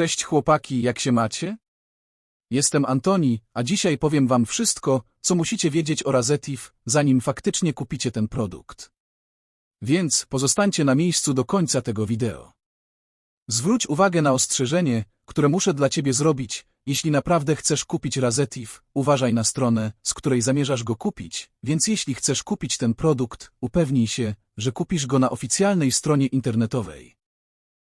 Cześć chłopaki, jak się macie? Jestem Antoni, a dzisiaj powiem wam wszystko, co musicie wiedzieć o Razetif, zanim faktycznie kupicie ten produkt. Więc pozostańcie na miejscu do końca tego wideo. Zwróć uwagę na ostrzeżenie, które muszę dla ciebie zrobić, jeśli naprawdę chcesz kupić Razetif, uważaj na stronę, z której zamierzasz go kupić, więc jeśli chcesz kupić ten produkt, upewnij się, że kupisz go na oficjalnej stronie internetowej.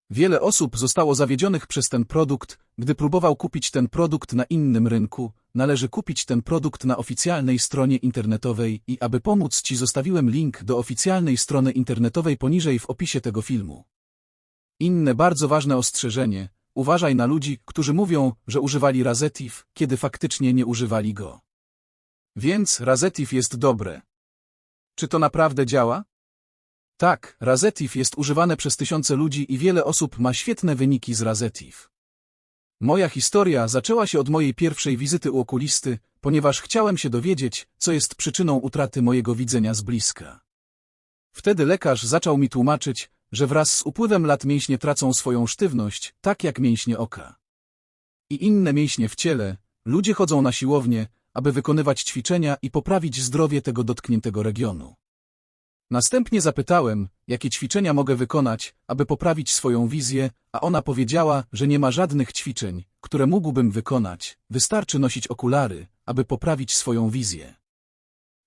Wiele osób zostało zawiedzionych przez ten produkt, gdy próbował kupić ten produkt na innym rynku. Należy kupić ten produkt na oficjalnej stronie internetowej i aby pomóc Ci zostawiłem link do oficjalnej strony internetowej poniżej w opisie tego filmu. Inne bardzo ważne ostrzeżenie. Uważaj na ludzi, którzy mówią, że używali Razetif, kiedy faktycznie nie używali go. Więc Razetif jest dobre. Czy to naprawdę działa? Tak, Razetif jest używane przez tysiące ludzi i wiele osób ma świetne wyniki z Razetif. Moja historia zaczęła się od mojej pierwszej wizyty u okulisty, ponieważ chciałem się dowiedzieć, co jest przyczyną utraty mojego widzenia z bliska. Wtedy lekarz zaczął mi tłumaczyć, że wraz z upływem lat mięśnie tracą swoją sztywność, tak jak mięśnie oka. I inne mięśnie w ciele, ludzie chodzą na siłownię, aby wykonywać ćwiczenia i poprawić zdrowie tego dotkniętego regionu. Następnie zapytałem, jakie ćwiczenia mogę wykonać, aby poprawić swoją wizję, a ona powiedziała, że nie ma żadnych ćwiczeń, które mógłbym wykonać, wystarczy nosić okulary, aby poprawić swoją wizję.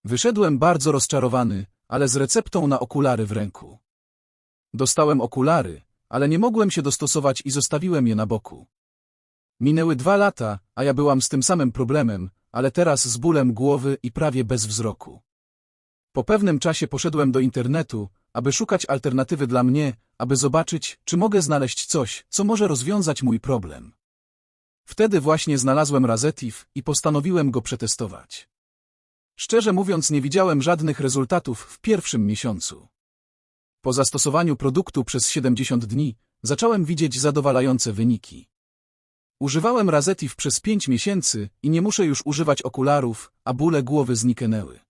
Wyszedłem bardzo rozczarowany, ale z receptą na okulary w ręku. Dostałem okulary, ale nie mogłem się dostosować i zostawiłem je na boku. Minęły dwa lata, a ja byłam z tym samym problemem, ale teraz z bólem głowy i prawie bez wzroku. Po pewnym czasie poszedłem do internetu, aby szukać alternatywy dla mnie, aby zobaczyć, czy mogę znaleźć coś, co może rozwiązać mój problem. Wtedy właśnie znalazłem Razetif i postanowiłem go przetestować. Szczerze mówiąc nie widziałem żadnych rezultatów w pierwszym miesiącu. Po zastosowaniu produktu przez 70 dni zacząłem widzieć zadowalające wyniki. Używałem Razetif przez 5 miesięcy i nie muszę już używać okularów, a bóle głowy zniknęły.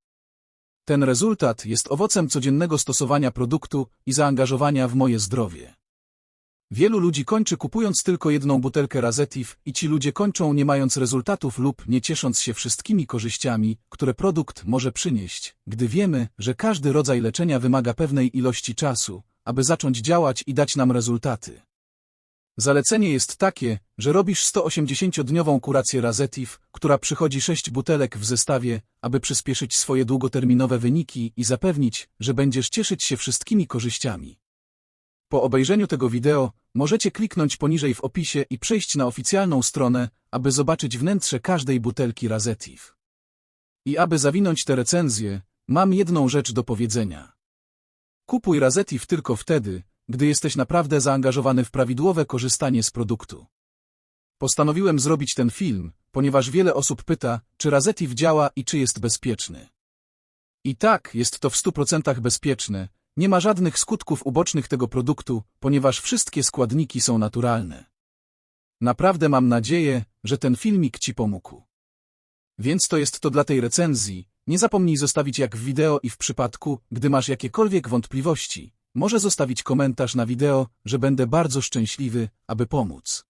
Ten rezultat jest owocem codziennego stosowania produktu i zaangażowania w moje zdrowie. Wielu ludzi kończy kupując tylko jedną butelkę Razetif i ci ludzie kończą nie mając rezultatów lub nie ciesząc się wszystkimi korzyściami, które produkt może przynieść, gdy wiemy, że każdy rodzaj leczenia wymaga pewnej ilości czasu, aby zacząć działać i dać nam rezultaty. Zalecenie jest takie, że robisz 180-dniową kurację Razetif, która przychodzi 6 butelek w zestawie, aby przyspieszyć swoje długoterminowe wyniki i zapewnić, że będziesz cieszyć się wszystkimi korzyściami. Po obejrzeniu tego wideo możecie kliknąć poniżej w opisie i przejść na oficjalną stronę, aby zobaczyć wnętrze każdej butelki Razetif. I aby zawinąć tę recenzję, mam jedną rzecz do powiedzenia. Kupuj Razetif tylko wtedy, gdy jesteś naprawdę zaangażowany w prawidłowe korzystanie z produktu. Postanowiłem zrobić ten film, ponieważ wiele osób pyta, czy Razetif działa i czy jest bezpieczny. I tak, jest to w 100% bezpieczne, nie ma żadnych skutków ubocznych tego produktu, ponieważ wszystkie składniki są naturalne. Naprawdę mam nadzieję, że ten filmik Ci pomógł. Więc to jest to dla tej recenzji. Nie zapomnij zostawić jak w wideo i w przypadku, gdy masz jakiekolwiek wątpliwości, może zostawić komentarz na wideo, że będę bardzo szczęśliwy, aby pomóc.